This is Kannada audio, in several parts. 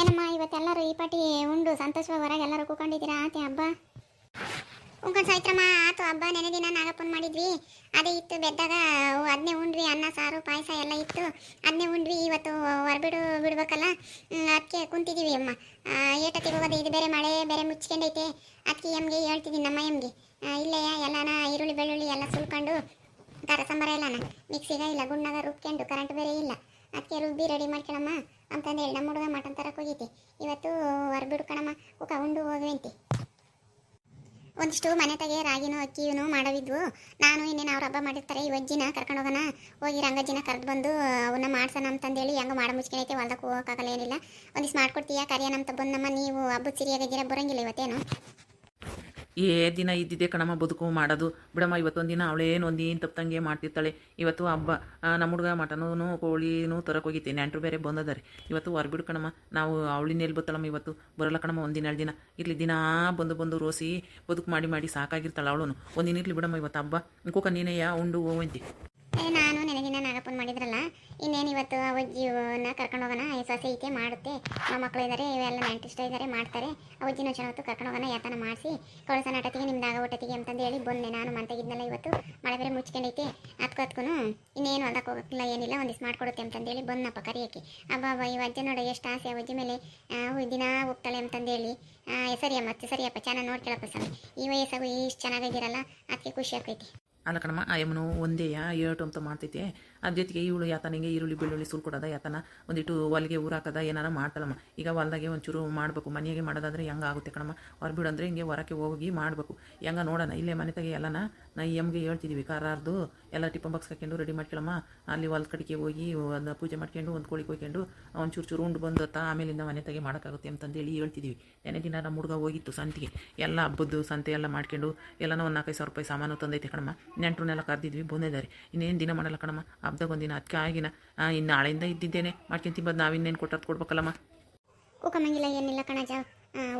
ಏನಮ್ಮ, ಇವತ್ತೆಲ್ಲರೂ ಈ ಪಾಟಿ ಉಂಡು, ಸಂತೋಷವಾಗಿ ಹೊರಗೆ ಎಲ್ಲರೂ ಕೂಕೊಂಡಿದ್ದೀರಾ? ಆತೆ ಹಬ್ಬ ಉಂಕೊಂಡು ಸಾಯ್ತ್ರಮ್ಮ ಆತು ಹಬ್ಬ ನೆನೆ ದಿನ ನಾಗಪ್ಪನ ಮಾಡಿದ್ವಿ. ಅದೇ ಇತ್ತು, ಬೆದ್ದಾಗ ಅದನ್ನೇ ಉಂಡ್ವಿ, ಅನ್ನ, ಸಾರು, ಪಾಯಸ ಎಲ್ಲ ಇತ್ತು. ಅದನ್ನೇ ಉಂಡ್ವಿ, ಇವತ್ತು ಹೊರಬಿಡು, ಬಿಡ್ಬೇಕಲ್ಲ? ಅದಕ್ಕೆ ಕುಂತಿದ್ದೀವಿ ಅಮ್ಮ. ಏಟತ್ತಿಗೆ ಹೋಗೋದು, ಇದು ಬೇರೆ ಮಳೆ, ಬೇರೆ ಮುಚ್ಕೊಂಡೈತೆ. ಅದಕ್ಕೆ ಎಮ್ಗೆ ಹೇಳ್ತಿದ್ದೀನಿ ನಮ್ಮ ಎಮ್ಗೆ. ಇಲ್ಲೇ ಎಲ್ಲನ ಈರುಳ್ಳಿ, ಬೆಳ್ಳುಳ್ಳಿ ಎಲ್ಲ ಸುಲ್ಕೊಂಡು, ಖಾರ, ಸಾಂಬಾರ ಎಲ್ಲನ. ಮಿಕ್ಸಿಗೆ ಇಲ್ಲ, ಗುಣ್ಣಾಗ ರುಬ್ಕೊಂಡು ಕರೆಂಟ್ ಬೇರೆ ಇಲ್ಲ. ಅದಕ್ಕೆ ರುಬ್ಬಿ ರೆಡಿ ಮಾಡ್ಕೊಳಮ್ಮ. ಅಂತಂದು ಹೇಳಿ, ನಮ್ಮ ಹುಡುಗ ಮಟನ್ ತರಕ್ಕೆ ಹೋಗೈತಿ. ಇವತ್ತು ಹೊರಬಿಡು ಕಣಮ್ಮ ಕುಕ ಉಂಡು ಹೋಗುವಂತಿ. ಒಂದಿಷ್ಟು ಮನೆ ತಗೆ, ರಾಗಿನೂ, ಅಕ್ಕಿನೂ ಮಾಡವಿದ್ವು. ನಾನು ಇನ್ನೇನು ಅವ್ರ ಹಬ್ಬ ಮಾಡಿರ್ತಾರೆ ಈ ಅಜ್ಜಿನ ಕರ್ಕೊಂಡು ಹೋಗೋಣ. ಹೋಗಿ ರಂಗಜ್ಜಿನ ಕರೆದು ಬಂದು ಅವನ್ನ ಮಾಡ್ಸೋಣ ಅಂತಂದೇಳಿ ಹೆಂಗೆ ಮಾಡ ಮುಚ್ಕೊಂಡೈತೆ ಹೊಲ್ದಕ್ಕೆ ಹೋಗೋಕ್ಕಾಗಲ್ಲ ಏನಿಲ್ಲ. ಒಂದಿಷ್ಟು ಮಾಡ್ಕೊಡ್ತೀಯ ಕರಿಯ ನಮ್ಮ ಬಂದಮ್ಮ ನೀವು ಹಬ್ಬದ ಸಿರಿಯಾಗಿದ್ದೀರ ಬರೋಂಗಿಲ್ಲ ಇವತ್ತೇನು. ಏ ದಿನ ಇದ್ದಿದ್ದೆ ಕಣಮ್ಮ ಬದುಕು ಮಾಡೋದು. ಬಿಡಮ್ಮ ಇವತ್ತೊಂದು ದಿನ ಅವಳೇನು ಒಂದೇನು ತಪ್ಪಂಗೆ ಮಾಡ್ತಿರ್ತಾಳೆ. ಇವತ್ತು ಹಬ್ಬ ನಮ್ಮ ಹುಡುಗ ಮಟನೂ ಕೋಳಿನೂ ತರಕ್ಕೆ ಹೋಗಿತ್ತೆ ನೆಂಟರು ಬೇರೆ ಬಂದದಾರೆ. ಇವತ್ತು ಹೊರಬಿಡು ಕಣಮ್ಮ. ನಾವು ಎಲ್ಲಿ ಬತ್ತಳಮ್ಮ ಇವತ್ತು. ಬರಲ್ಲ ಕಣಮ್ಮ ಒಂದಿನ ಎರಡು ದಿನ. ಇರಲಿ ದಿನ ಬಂದು ಬಂದು ರೋಸಿ ಬದುಕು ಮಾಡಿ ಮಾಡಿ ಸಾಕಾಗಿರ್ತಾಳೆ ಅವಳು ಒಂದಿನ ಇರಲಿ ಬಿಡಮ್ಮ ಇವತ್ತು ಹಬ್ಬ. ಕೂಕ ನೀನೇ ಉಂಡು ಹೋಗಂತಿ ಏ, ನಾನು ನೆನಗಿನ ನಾಗಪ್ಪನ ಮಾಡಿದ್ರಲ್ಲ. ಇನ್ನೇನು ಇವತ್ತು ಅವಜ್ಜಿನ ಕರ್ಕೊಂಡು ಹೋಗೋಣ ಸೊಸೆ ಐತೆ ಮಾಡುತ್ತೆ. ಮಕ್ಕಳು ಇದ್ದಾರೆ ಇವೆಲ್ಲ ನೆಂಟಿಷ್ಟ ಇದ್ದಾರೆ ಮಾಡ್ತಾರೆ. ಅವಜ್ಜಿನ ಚೆನ್ನಾಗಿ ಕರ್ಕೊಂಡು ಹೋಗೋಣ ಯಾತನ ಮಾಡಿಸಿ. ಕಳಸ ನಾಟತಿಗೆ ನಿಮ್ದಾಗ ಊಟತಿಗೆ ಅಂತಂದು ಹೇಳಿ ಬಂದೆ ನಾನು ಮಂತೆಗಿದ್ನಲ್ಲ ಇವತ್ತು, ಮಳೆ ಬೇರೆ ಮುಚ್ಕೊಂಡೈತೆ. ಅದಕ್ಕೂ ಇನ್ನೇನು ಅದಕ್ಕೆ ಹೋಗಕ್ಕಿಲ್ಲ, ಏನಿಲ್ಲ ಒಂದಿಷ್ಟು ಮಾಡ್ಕೊಡುತ್ತೆ ಅಂತಂದೇಳಿ ಬಂದಪ್ಪ ಕರಿಯಕ್ಕೆ. ಅಬ್ಬಾ, ಅಬ್ಬ, ಈ ಅಜ್ಜಿ ನೋಡಿ, ಎಷ್ಟು ಆಸೆ ಅವಜ್ಜಿ ಮೇಲೆ ದಿನ ಹೋಗ್ತಾಳೆ ಅಂತಂದೇಳಿ ಸರಿ ಅಮ್ಮ ಸರಿ ಸರಿಯಪ್ಪ, ಚೆನ್ನಾಗಿ ನೋಡ್ಕೊಳಪ್ಪ ಸ್ವಾಮಿ. ಈ ವಯಸ್ಸಾಗು ಇಷ್ಟು ಚೆನ್ನಾಗಿದ್ದೀರಲ್ಲ ಅದಕ್ಕೆ ಖುಷಿ ಆಗ್ತೈತಿ. ಅಲ್ಲ ಕಣಮ್ಮ ಅಯ್ಯಮ್ಮನು ಒಂದೇಯ ಒಂದೇ ಏಟು ಅಂತ ಮಾಡ್ತೈತೆ. ಅದ್ರ ಜೊತೆಗೆ ಇವಳು ಯಾತನಿಗೆ ಈರುಳ್ಳಿ, ಬೆಳ್ಳುಳ್ಳಿ ಸುಲ್ಕೊಡೋದ ಯಾತನ, ಒಂದಿಟ್ಟು ಹೊಲಿಗೆ ಊರಾಕದ ಏನಾರ ಮಾಡ್ತಾಳಮ್ಮ ಈಗ ಹೊಲ್ದಾಗೆ ಒಂಚೂರು ಮಾಡಬೇಕು, ಮನೆಯಾಗೆ ಮಾಡೋದಾದ್ರೆ ಹೆಂಗೆ ಆಗುತ್ತೆ ಕಣಮ್ಮ? ಹೊರಬಿಡು ಅಂದರೆ ಹಿಂಗೆ ಹೊರಕ್ಕೆ ಹೋಗಿ ಮಾಡಬೇಕು. ಹೆಂಗ ನೋಡೋಣ, ಇಲ್ಲೇ ಮನೆ ತೆಗೆ ಎಲ್ಲನ, ನಾ ಎಮ್ಗೆ ಹೇಳ್ತಿದ್ವಿ, ಕಾರಾರ್ದು, ಎಲ್ಲ ಟಿಫನ್ ಬಾಕ್ಸ್ ಹಾಕೊಂಡು ರೆಡಿ ಮಾಡ್ಕೊಳಮ್ಮ. ಅಲ್ಲಿ ಹೊಲ್ದ ಕಡೆಗೆ ಹೋಗಿ ಒಂದು ಪೂಜೆ ಮಾಡ್ಕೊಂಡು, ಒಂದು ಕೋಳಿ ಕೊಯ್ಕೊಂಡು, ಒಂಚೂರು ಚೂರು ಉಂಡು ಬಂದತ್ತ ಆಮೇಲಿಂದ ಮನೆ ತೆಗೆ ಮಾಡೋಕ್ಕಾಗುತ್ತೆ ಅಂತಂದೇಳಿ ಹೇಳ್ತಿದ್ವಿ. ನೆನೆ ದಿನ ನಮ್ಮ ಹುಡುಗ ಹೋಗಿತ್ತು ಸಂತಿಗೆ. ಎಲ್ಲ ಹಬ್ಬದ್ದು ಸಂತೆ ಎಲ್ಲ ಮಾಡ್ಕೊಂಡು, ಎಲ್ಲನೂ ಒಂದು ನಾಲ್ಕೈದು ಸಾವಿರ ರೂಪಾಯಿ ಸಾಮಾನು ತಂದೈತೆ ಕಣಮ್ಮ. ನೆಂಟ್ರನ್ನೆಲ್ಲ ಕರೆದಿದ್ವಿ, ಬಂದಿದ್ದಾರೆ. ಇನ್ನೇನು ದಿನ ಮಾಡಲ್ಲ ಕಣಮ್ಮ? ಹಬ್ದಾಗ ಒಂದಿನ ಅದಕ್ಕೆ ಆಗಿನ ಇನ್ನು ನಾಳೆಯಿಂದ ಇದ್ದಿದ್ದೇನೆ. ಮಾಡ್ಕೊಂಡು ಬಂದು ನಾವಿನ್ನೇನು ಕೊಟ್ಟದ್ದು ಕೊಡ್ಬೇಕಲ್ಲಮ್ಮ? ಕೂಕಮ್ಮಂಗಿಲ್ಲ ಏನಿಲ್ಲ ಕಣಜ.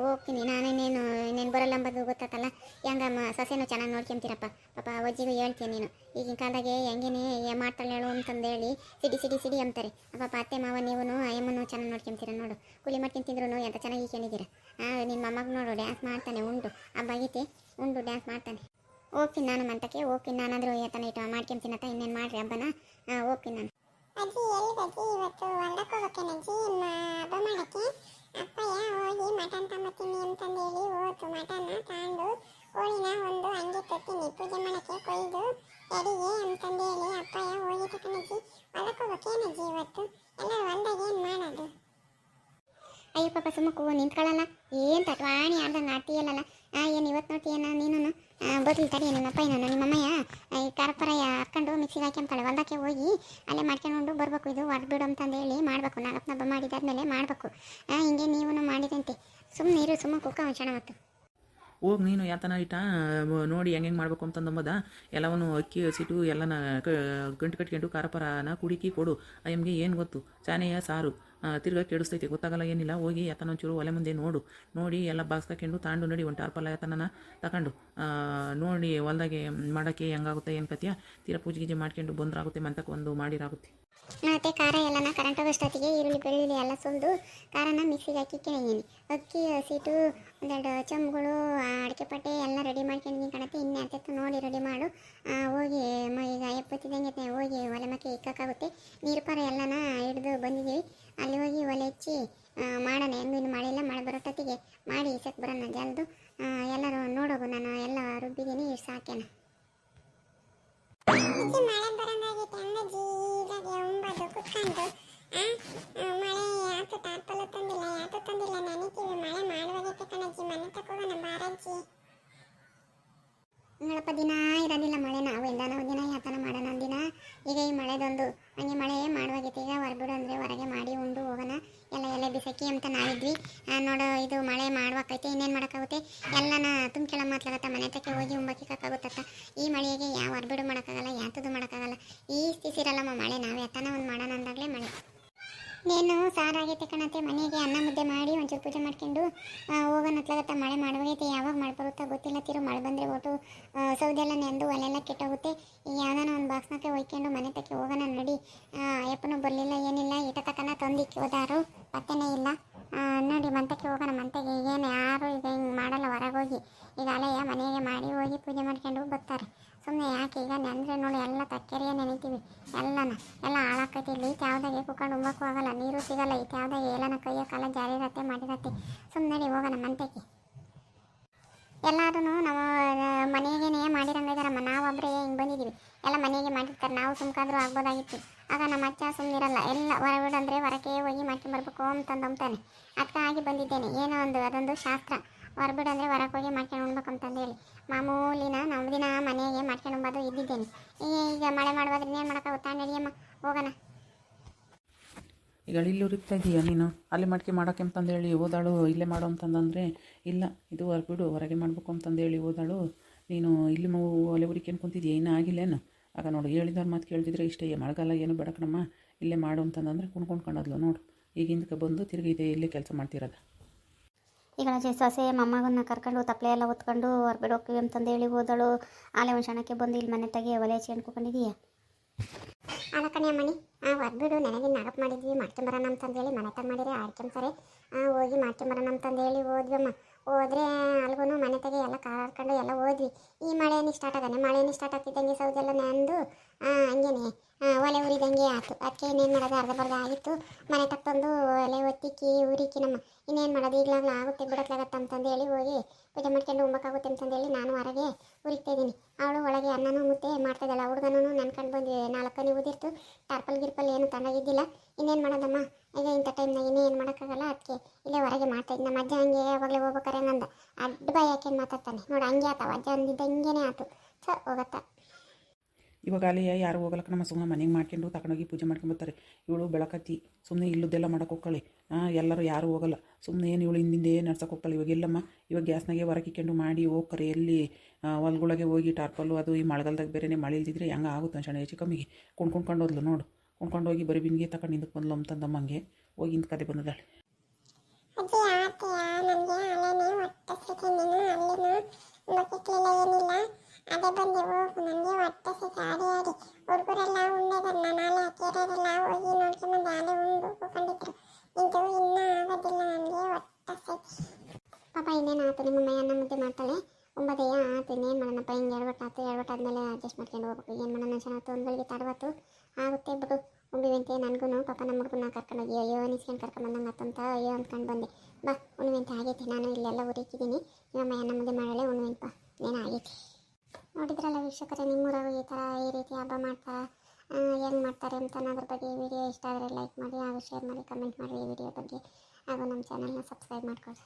ಹೋಗ್ತೀನಿ. ನಾನು ಇನ್ನೇನು ಇನ್ನೇನು ಬರಲ್ಲ ಅಂಬದು ಗೊತ್ತಾತಲ್ಲ. ಹೆಂಗಮ್ಮ, ಸೊಸೆನೂ ಚೆನ್ನಾಗಿ ನೋಡ್ಕೊಂತೀರಪ್ಪ. ಪಾಪ, ಅಜ್ಜಿಗೂ ಹೇಳ್ತೀನಿ ನೀನು. ಈಗಿನ ಕಾಲದಾಗೆ ಹೆಂಗೇನೆ ಮಾಡ್ತಾಳೆ ಹೇಳು ಅಂತಂದೇಳಿ ಸಿಡಿ ಸಿಡಿ ಸಿಡಿ ಅಂತಾರೆ. ಪಾಪ, ಅತ್ತೆ, ಮಾವ ನೀವು ಅಯ್ಯಮ್ಮನೂ ಚೆನ್ನಾಗಿ ನೋಡ್ಕೊಂತೀರ ನೋಡು. ಕೂಲಿ ಮಾಡ್ಕೊಂಡು ತಿಂದ್ರು ಎಂತ ಚೆನ್ನಾಗಿ ಈಕೊಂಡಿದ್ದೀರ. ನಿಮ್ಮ ಮೊಮ್ಮಗ ನೋಡು ಡ್ಯಾನ್ಸ್ ಮಾಡ್ತಾನೆ ಉಂಡು. ಹಬ್ಬ ಉಂಡು ಡ್ಯಾನ್ಸ್ ಮಾಡ್ತಾನೆ. ಹೋಗ್ತೀನಿ ನಾನು ಮಂಟಕ್ಕೆ ಹೋಗ್ತೀನಿ ನಾನಾದ್ರು ಏತನ ಇಟ್ಟು ಮಾಡ್ಕೊಂತೀನತ್ತ ಇನ್ನೇನು ಮಾಡ್ರಿ ಹಬ್ಬನ? ಹೋಗ್ತೀನಿ ನಾನು. ಅಜ್ಜಿ, ಎಲ್ಲಿಗಜ್ಜಿ ಇವತ್ತು ಹೊಲ್ದಕ್ಕೆ ಹೋಗ್ಬೇಕೇನಜ್ಜಿ ಹಬ್ಬ ಮಾಡಕ್ಕೆ? ಅಪ್ಪಯ್ಯ ಹೋಗಿ ಮಟನ್ ತಮ್ಮತ್ತೀನಿ ಅಂತಂದೇಳಿ ಹೋತು ಮಟನ್ ತಗೊಂಡು ಕೋಳಿನ ಒಂದು ಹಂಗೆ ತತ್ತೀನಿ ಪೂಜೆ ಮಾಡಕ್ಕೆ ಕೊಯ್ದು ಎಡಿಗೆ ಅಂತಂದೇಳಿ ಅಪ್ಪಯ್ಯ ಹೋಗಿ ತಕೊಂಡಜ್ಜಿ ಹೊಲಕ್ಕೆ ಹೋಗ್ಬೇಕೇನಜ್ಜಿ ಇವತ್ತು ಎಲ್ಲರೂ ಹೊಲ್ದಾಗ ಏನು ಮಾಡೋದು ಅಯ್ಯೋ ಪಾಪ ಸುಮ್ಮಕ್ಕೂ ನಿಂತ್ಕೊಳ್ಳಲ್ಲ. ಏನು ತಟ್ವಾಣಿ ಆಡ್ದಂಗೆ ನಾಟಿಯಲ್ಲಲ್ಲ ಏನು ಇವತ್ತು ನೋಡ್ತೀಯನ ನೀನು ಬದಲು ತಡಿ ನನ್ನಪ್ಪ ನಾನು ನಿಮ್ಮಮ್ಮಯ್ಯ. ಈ ಖಾರಪರಾಯ ಹಾಕೊಂಡು ಮಿಕ್ಸಿಗೆ ಹಾಕ್ಯಂತಾಳೆ. ಹೊಲ್ದಕ್ಕೆ ಹೋಗಿ ಅಲ್ಲೇ ಮಾಡ್ಕೊಂಡು ಬರಬೇಕು. ಇದು ಹೊಡ್ಬಿಡು ಅಂತ ಹೇಳಿ ಮಾಡಬೇಕು. ನಾಲ್ಕು ಹಬ್ಬ ಮಾಡಿದಾದ್ಮೇಲೆ ಮಾಡಬೇಕು ಹಿಂಗೆ ನೀವು ಮಾಡಿದಂತೆ. ಸುಮ್ಮನೆ ಇರು ಸುಮ್ಮ ಕುಕ್ಕ ಒಂಚಣ ಮತ್ತು ಹೋಗಿ ನೀನು ಯಾತನ ಇಟ್ಟ? ನೋಡಿ ಹೆಂಗೆ ಹೆಂಗೆ ಮಾಡ್ಬೇಕು ಅಂತಂದಂಬದ ಎಲ್ಲವನ್ನು ಅಕ್ಕಿ ಹಸಿಟ್ಟು ಎಲ್ಲನ ಗಂಟು ಕಟ್ಕೊಂಡು ಖಾರಪರನ ಕುಡಿಕಿ ಕೊಡು. ಎಮ್ಗೆ ಏನು ಗೊತ್ತು? ಚಾನೆಯ ಸಾರು. ತಿರ್ಗಾ ಕೆಡಿಸ್ತೈತೆ ಗೊತ್ತಾಗಲ್ಲ, ಏನಿಲ್ಲ. ಹೋಗಿ ಯಾತನ ಒಂಚೂರು ಒಲೆ ಮುಂದೆ ನೋಡು. ನೋಡಿ ಎಲ್ಲ ಬಾಕ್ಸ್ ತಗೊಂಡು ತಾಂಡು ನಡಿ ಒಂದು ಟಾರ್ಪಲ್ಲ ಯಾತನ ತಗೊಂಡು ನೋಡಿ ಹೊಲ್ದಾಗೆ ಮಾಡೋಕ್ಕೆ ಹೆಂಗಾಗುತ್ತೆ, ಏನು ಕತಿಯ ತೀರಾ ಪೂಜೆ ಗೀಜೆ ಮಾಡ್ಕೊಂಡು ಬಂದ್ರಾಗುತ್ತೆ ಮಂತಕ್ಕೆ ಒಂದು ಮಾಡಿರಾಗುತ್ತೆ. ಮತ್ತು ಖಾರ ಎಲ್ಲನ ಕರೆಂಟ್ ಹೋಗೋಷ್ಟೊತ್ತಿಗೆ ಈರುಳ್ಳಿ, ಬೆಳ್ಳುಳ್ಳಿ ಎಲ್ಲ ಸುಲಿದು ಖಾರನ ಮಿಕ್ಸಿಗೆ ಹಾಕಿ ಕೆಳಗೀನಿ ಅಕ್ಕಿ ಹಸಿಟ್ಟು ಒಂದೆರಡು ಚಮ್ಗಳು ಅಡಿಕೆ ಪಟ್ಟೆ ಎಲ್ಲ ರೆಡಿ ಮಾಡ್ಕೊಂಡಿದ್ದೀನಿ ಕಣತ್ತೆ. ಇನ್ನೇ ಅಂತ ನೋಡಿ ರೆಡಿ ಮಾಡು. ಹೋಗಿ ಈಗ ಎಪ್ಪತ್ತಿದ್ದಂಗೆ ಹೋಗಿ ಒಲೆ ಮಕ್ಕೆ ಇಕ್ಕಾಗುತ್ತೆ ನೀರು ಪಾರ ಎಲ್ಲನ ಹಿಡಿದು ಬಂದಿದ್ದೀವಿ. ಅಲ್ಲಿ ಹೋಗಿ ಒಲೆ ಹಚ್ಚಿ ಮಾಡೋಣ. ಹೆಂಗೂ ಇನ್ನು ಮಳೆ ಇಲ್ಲ ಮಳೆ ಬರೋಟೊತ್ತಿಗೆ ಮಾಡಿ ಸೆಕ್ ಬರೋಣ ಜಲ್ದು ಆ, ಎಲ್ಲರೂ ನೋಡೋಗು ನಾನು ಎಲ್ಲ ರುಬ್ಬಿದ್ದೀನಿ ಇಷ್ಟು ಸಾಕೇನ ಅಜ್ಜಿ ಮಳೆ ಬರಂಗಾಗೈತೆ ಹಂಗಜ್ಜಿ ಈಗ ಒಂಬದು ಕುತ್ಕೊಂಡು ಆ, ಆ, ಮಳೆ ಯಾತು ಟಾರ್ಪಲ್ ತಂದಿಲ್ಲ ಯಾತು ತಂದಿಲ್ಲ ನೆನೀತೀವಿ ಮಳೆ ಮಾಡುವಾಗೈತೆ ಕಣಜ್ಜಿ ಮನೆ ತಕೋಗೋಣ ಬಾರಜ್ಜಿ ನೋಡಪ್ಪ ದಿನ ಇರೋದಿಲ್ಲ ಮಳೆ. ನಾವು ಎಲ್ಲ ನಾವು ದಿನ ಯಾತನ ಮಾಡೋಣ ದಿನ ಈಗ ಈ ಮಳೆದೊಂದು ಹಂಗೆ ಮಳೆ ಮಾಡುವಾಗೈತೆ. ಈಗ ಹೊರಬಿಡು ಅಂದರೆ ಹೊರಗೆ ಮಾಡಿ ಉಂಡು ಹೋಗೋಣ. ಎಲ್ಲ ಎಲೆ ಬಿಸಕಿ ಅಂತ ನಾವಿದ್ವಿ. ನೋಡು, ಇದು ಮಳೆ ಮಾಡ್ಬೇಕೈತೆ ಇನ್ನೇನು ಮಾಡೋಕ್ಕಾಗುತ್ತೆ? ಎಲ್ಲನ ತುಂಬ್ಕೆಳ ಮಾತಾಡತ್ತ ಮನೆ ತಕ್ಕೆ ಹೋಗಿ ಉಂಬಕ್ಕಾಗುತ್ತತ್ತ ಈ ಮಳೆಗೆ ಯಾವ ಹೊರಬಿಡು ಮಾಡೋಕ್ಕಾಗಲ್ಲ ಯಾತದು ಮಾಡೋಕ್ಕಾಗಲ್ಲ. ಈ ಸ್ಥಿತಿರಲ್ಲಮ್ಮ ಮಳೆ. ನಾವು ಯಾತನ ಒಂದು ಮಾಡೋಣ ಅಂದಾಗಲೇ ಮಳೆ. ನೀನು ಸಾರಾಗೈತೆ ಕಣತೆ ಮನೆಗೆ ಅನ್ನ ಮುದ್ದೆ ಮಾಡಿ ಒಂಚೂರು ಪೂಜೆ ಮಾಡ್ಕೊಂಡು ಹೋಗೋಣ ಅತ್ಲಾಗತ್ತ ಮಳೆ ಮಾಡಬೇಕೈತೆ ಯಾವಾಗ ಮಳೆ ಬರುತ್ತಾ ಗೊತ್ತಿಲ್ಲ, ತಿರು ಮಳೆ ಬಂದರೆ ಒಟ್ಟು ಸೌದೆ ಎಲ್ಲ ನೆಂದು ಒಲೆಲ್ಲ ಕೆಟ್ಟೋಗುತ್ತೆ. ಈಗ ಯಾವ್ದಾನ ಒಂದು ಬಾಕ್ಸ್ನಕ್ಕೆ ಒಯ್ಕೊಂಡು ಮನೆ ತಕ್ಕೆ ಹೋಗೋಣ ನಡಿ. ಅಯ್ಯಪ್ಪನೂ ಬರಲಿಲ್ಲ, ಏನಿಲ್ಲ ಈಟ ತಕನ ತಂದಿಕ್ಕೆ ಹೋದಾರು. ಪತ್ತೆನೇ ಇಲ್ಲ. ನೋಡಿ ಮಂತಕ್ಕೆ ಹೋಗೋಣ. ಮಂತೆಗೆ ಏನು ಯಾರು ಈಗ ಹಿಂಗೆ ಮಾಡಲ್ಲ. ಹೊರಗೋಗಿ ಈಗ ಅಲೆಯ ಮನೆಗೆ ಮಾಡಿ ಹೋಗಿ ಪೂಜೆ ಮಾಡ್ಕೊಂಡು ಬರ್ತಾರೆ. ಸುಮ್ಮನೆ ಯಾಕೆ? ಈಗ ನೆಂದ್ರೆ ನೋಡಿ ಎಲ್ಲ ತಕ್ಕರಿಯ ನೆನಿತೀವಿ. ಎಲ್ಲನ, ಎಲ್ಲ ಹಾಳಾಕೈತಿ ಇಲ್ಲಿ ಯಾವ್ದಾಗ ಕುಕೊಂಡು ಉಂಬಕ್ಕೂ ಆಗಲ್ಲ. ನೀರು ಸಿಗಲ್ಲ. ಈ ಯಾವ್ದಾಗ ಏಲನ ಕೈಯ ಕಾಲ ಜಾರಿ ಇರತ್ತೆ ಮಾಡಿರತ್ತೆ ಸುಮ್ಮನೆ ನಡಿ ಹೋಗೋಣ ಮಂತೆಗೆ ಎಲ್ಲರೂ ನಾವು ಮನೆಗೇನೆ ಮಾಡಿರಂಗಿದಾರಮ್ಮ ನಾವೊಬ್ಬರೇ ಹಿಂಗೆ ಬಂದಿದ್ದೀವಿ ಎಲ್ಲ ಮನೆಗೆ ಮಾಡಿರ್ತಾರೆ. ನಾವು ಸುಮ್ಕಾದ್ರೂ ಆಗ್ಬೋದಾಗಿತ್ತು. ಆಗ ನಮ್ಮ ಅಚ್ಚ ಸುಮ್ಮನಿರಲ್ಲ ಎಲ್ಲ ಹೊರಬಿಡಂದ್ರೆ ಹೊರಗೆ ಹೋಗಿ ಮಾಡ್ಕೊಂಬರ್ಬೇಕು ಅಂತಂದು ಅಂತಾನೆ ಅದಕ್ಕೆ ಆಗಿ ಬಂದಿದ್ದೇನೆ. ಏನೋ ಒಂದು, ಅದೊಂದು ಶಾಸ್ತ್ರ. ಹೊರಬಿಡಂದ್ರೆ ಹೊರಗೆ ಹೋಗಿ ಮಾಡ್ಕೊಂಡು ಉಣ್ಬೇಕು ಅಂತಂದೇಳಿ ಮಾಮೂಲಿನ ನಾವು ದಿನ ಮನೆಗೆ ಮಾಡ್ಕೊಂಡು ಉಂಬೋದು ಇದ್ದಿದ್ದೇನೆ. ಈಗ ಮಳೆ ಮಾಡುವಾದ್ರೆ ಇನ್ನೇನು ಮಾಡೋಕ್ಕಾಗುತ್ತಾ ನಡಿಯಮ್ಮ ಹೋಗೋಣ. ಈಗ ಇಲ್ಲಿ ಉರಿತಾ ಇದೀಯ ನೀನು? ಅಲ್ಲಿ ಮಡಿಕೆ ಮಾಡೋಕೆ ಅಂತಂದೇಳಿ ಓದಾಳು ಇಲ್ಲೇ ಮಾಡು ಅಂತಂದಂದರೆ ಇಲ್ಲ, ಇದು ಹೊರಬಿಡು ಹೊರಗೆ ಮಾಡಬೇಕು ಅಂತಂದೇಳಿ ಓದಾಳು ನೀನು ಇಲ್ಲಿ ಮೂ ಒಲೆ ಉರಿಕೆ ಕುಂತಿದ್ಯಾ ಇನ್ನೂ ಆಗಿಲ್ಲೇನು? ಆಗ ನೋಡು ಹೇಳಿದವ್ರ ಮಾತು ಕೇಳ್ತಿದ್ರೆ ಇಷ್ಟೇ ಮಳೆಗಾಲ ಏನು ಬೇಡ ಕಣಮ್ಮ ಇಲ್ಲೇ ಮಾಡು ಅಂತಂದ್ರೆ ಕುಣ್ಕೊಂಡು ಕಾಣೋದ್ಲು ನೋಡು. ಈಗ ಹಿಂದಕ್ಕೆ ಬಂದು ತಿರುಗಿ ಇದೆ ಇಲ್ಲೇ ಕೆಲಸ ಮಾಡ್ತಿರೋದು. ಈಗ ನಾ ಸೊಸೆ ಮಮ್ಮಗನ್ನ ಕರ್ಕೊಂಡು ತಪ್ಪಲೆ ಎಲ್ಲ ಹೊತ್ಕೊಂಡು ಹೊರಗಡೆ ಹೋಗ್ತೀವಿ ಅಂತಂದು ಹೇಳಿ ಹೋದಳು. ಆಲೆ ಒಂದು ಕ್ಷಣಕ್ಕೆ ಬಂದು ಇಲ್ಲಿ ಮನೆ ತೆಗೆ ಒಲೆ ಹಚ್ಚಿ ಅನ್ಕೊಂಡಿದೀಯ ಅಲ್ಲ ಕಣೆ ಮಣಿ ಹಾಂ ಹೊರಬಿಡು ನನಗೆ ನಾಗಪ್ಪ ಮಾಡಿದ್ವಿ ಮಾಡ್ಕೊಂಬರೋಣ ಅಂತಂದೇಳಿ ಮನೆ ತಗ ಮಾಡಿದ್ರೆ ಹಾಂ ಹೋಗಿ ಮಾಡ್ಕೊಂಬರೋಣ ಅಂತಂದೇಳಿ ಹೋದ್ವಮ್ಮ. ಹೋದ್ರೆ ಅಲ್ಗೂ ಮನೆ ತೆಗೆ ಎಲ್ಲ ಕಾಡ್ಕೊಂಡು ಎಲ್ಲ ಹೋದ್ವಿ. ಈ ಮಳೆ ಏನು ಸ್ಟಾರ್ಟ್ ಮಳೆ ಏನು ಸ್ಟಾರ್ಟ್ ಆಗ್ತಿದ್ದಂಗೆ ಸೌದೆಲ್ಲ ನೆಂದು ಹಂಗೇನೆ. ಆ, ಒಲೆ ಉರಿದಂಗೆ ಆಯ್ತು ಅದಕ್ಕೆ ಇನ್ನೇನು ಮಾಡೋದು? ಅರ್ಧ ಬರ್ಧ ಆಗಿತ್ತು. ಮನೆ ತಕ್ಕೊಂದು ಒಲೆ ಒತ್ತಿಕ್ಕಿ ಉರಿಕಿ ನಮ್ಮ ಇನ್ನೇನು ಮಾಡೋದು? ಈಗಲಾಗ್ಲೂ ಆಗುತ್ತೆ ಬಿಡತ್ಲಾಗತ್ತೆ ಅಂತಂದು ಹೇಳಿ ಹೋಗಿ ಪೂಜೆ ಮಾಡ್ಕೊಂಡು ಉಂಬಕ್ಕಾಗುತ್ತೆ ಅಂತಂದೇಳಿ ನಾನು ಹೊರಗೆ ಉರಿತಾ ಇದ್ದೀನಿ. ಅವಳು ಒಳಗೆ ಅನ್ನನೂ ಮುದ್ದೆ ಇದ್ದಾಳೆ. ಹುಡುಗನೂ ನೆನ್ಕೊಂಡು ಬಂದಿದೆ ನಾಲ್ಕನೇ ಉದಿರ್ತು. ಟಾರ್ಪಲ್ ಗಿರ್ಪಲ್ ಏನು ತಣ್ಣಗಿದ್ದಿಲ್ಲ. ಇನ್ನೇನು ಮಾಡೋದಮ್ಮ? ಈಗ ಇಂಥ ಟೈಮ್ನಾಗ ಇನ್ನೇನು ಮಾಡೋಕ್ಕಾಗಲ್ಲ? ಅದಕ್ಕೆ ಇಲ್ಲೇ ಹೊರಗೆ ಮಾಡ್ತಾಯಿದ್ದೆ ನಮ್ಮ ಅಜ್ಜ ಹಂಗೆ ಯಾವಾಗಲೇ ಹೋಗ್ಬೇಕಾರೆ ನಂದ. ಅಡ್ಡ ಬಾಯಿ ಯಾಕೆ ಮಾತಾಡ್ತಾನೆ? ನೋಡಿ ಹಂಗೆ ಆತವ ಅಜ್ಜ ಅಂದಿದ್ದಂಗೆ ಆತು. ಸರ್ ಹೋಗತ್ತ. ಇವಾಗ ಅಲ್ಲಿ ಯಾರು ಹೋಗಲಕ್ಕ ನಮ್ಮ ಸುಮ್ಮನೆ ಮನೆಗೆ ಮಾಡ್ಕೊಂಡು ತಗೊಂಡೋಗಿ ಪೂಜೆ ಮಾಡ್ಕೊಂಬರ್ತಾರೆ ಇವಳು ಬೆಳಕತ್ತಿ ಸುಮ್ಮನೆ ಇಲ್ಲದೆಲ್ಲ ಮಾಡೋಕೆ ಹೋಗ್ಕೊಳ್ಳಿ ಎಲ್ಲರೂ ಯಾರು ಹೋಗಲ್ಲ. ಸುಮ್ಮನೆ ಏನು ಇವಳು ಹಿಂದಿಂದೆ ನಡ್ಸಕ್ಕೆ ಹೋಗ್ಕೊಳ್ಳಿ ಇವಾಗ ಎಲ್ಲಮ್ಮ ಇವಾಗ ಗ್ಯಾಸ್ನಾಗೆ ಹೊರಕಿಕೊಂಡು ಮಾಡಿ ಹೋಗ್ಕರೆ ಎಲ್ಲಿ ಹೊಲ್ಗಳಿಗೆ ಹೋಗಿ ಟಾರ್ಪಲ್ಲು ಅದು ಈ ಮಳೆಗಾಲದಾಗ ಬೇರೆನೇ ಮಳೆ ಇಲ್ದಿದ್ರೆ ಹೆಂಗೆ ಆಗುತ್ತೆ ಅನ್ಸಣ ಹೆಚ್ಚು ಕಮ್ಮಿಗೆ ಕೊಂಡ್ಕೊಂಡು ಹೋದ್ಲು ನೋಡು. ಕೊಂಡ್ಕೊಂಡು ಹೋಗಿ ಬರೀ ಬಿನ್ಗೆ ತಗೊಂಡು ಹಿಂದಕ್ಕೆ ಬಂದ್ಲು ಅಂತಂದಮ್ಮಂಗೆ ಹೋಗಿ ಹಿಂದೆ ಕತೆ ಬಂದದಾಳೆ. ಏನಿಲ್ಲ ಅದೇ ಬಂದು ಹೋಗು ನನಗೆ ಹೊಟ್ಟೆ ಸಾರಿ ಆಡಿ. ಹುಡುಗರೆಲ್ಲ ಉಂಡೆದನ್ನ ನಾಳೆ ಕೇರೋರೆಲ್ಲ ಹೋಗಿ ನೋಡ್ಕೊಂಬಂದು ಅಲ್ಲೇ ಉಂಡು ಕೂಕೊಂಡಿದ್ರು ಇದು ಇನ್ನೂ ಆಗೋದಿಲ್ಲ ನನಗೆ ಹೊಟ್ಟೆ ಪಾಪ ಇನ್ನೇನು ಆತು? ನಿಮ್ಮ ಮೈ ಅನ್ನ ಮುದ್ದೆ ಮಾಡ್ತಾಳೆ? ಒಂಬದಯ್ಯ ಆತು, ಇನ್ನೇನು ಮಾಡೋಣಪ್ಪ? ಹಿಂಗೆ ಎಡವಟ್ಟು ಆತು ಆದಮೇಲೆ ಅಡ್ಜಸ್ಟ್ ಮಾಡ್ಕೊಂಡು ಹೋಗ್ಬೇಕು. ಏನು ಮಾಡೋಣ? ಚೆನ್ನಾಗಿ ಒಂದು ಗಳಿಗೆ ತಡವತ್ತು ಆಗುತ್ತೆ ಬಿಡು. ಉಣ್ಬಿವಂತೆ ನನಗೂ ಪಾಪ ನಮ್ಮ ಹುಡುಗನ ಕರ್ಕೊಂಡೋಗಿ, ಅಯ್ಯೋ, ನಿಸ್ಕೊಂಡು ಕರ್ಕೊಂಬಂದಂಗೆ ಆತಂತ ಅಯ್ಯೋ ಅಂದ್ಕೊಂಡು ಬಂದೆ. ಬಾ ಉಣ್ವಂತೆ ಆಗೈತೆ. ನಾನು ಇಲ್ಲೆಲ್ಲ ಉರಿಕಿದ್ದೀನಿ ನಿಮ್ಮ ಮೈ ನಮ್ಮದೇ ಮಾಡಲೇ ಮಾಡಳೆ ಉಣ್ವಂತ ಏನು ಆಗೈತಿ? ನೋಡಿದ್ರಲ್ಲ ವೀಕ್ಷಕರೇ, ನಿಮ್ಮೂರಾಗೂ ಈ ಥರ ಈ ರೀತಿ ಹಬ್ಬ ಮಾಡ್ತಾ ಹೆಂಗೆ ಮಾಡ್ತಾರೆ ಅಂತ ಅನ್ನೋದ್ರ ಬಗ್ಗೆ ವಿಡಿಯೋ ಇಷ್ಟ ಆದರೆ ಲೈಕ್ ಮಾಡಿ ಹಾಗೂ ಶೇರ್ ಮಾಡಿ ಕಮೆಂಟ್ ಮಾಡಿ ಈ ವಿಡಿಯೋ ಬಗ್ಗೆ ಹಾಗೂ ನಮ್ಮ ಚಾನಲ್ನ ಸಬ್ಸ್ಕ್ರೈಬ್ ಮಾಡ್ಕೊಳ್ಳಿ.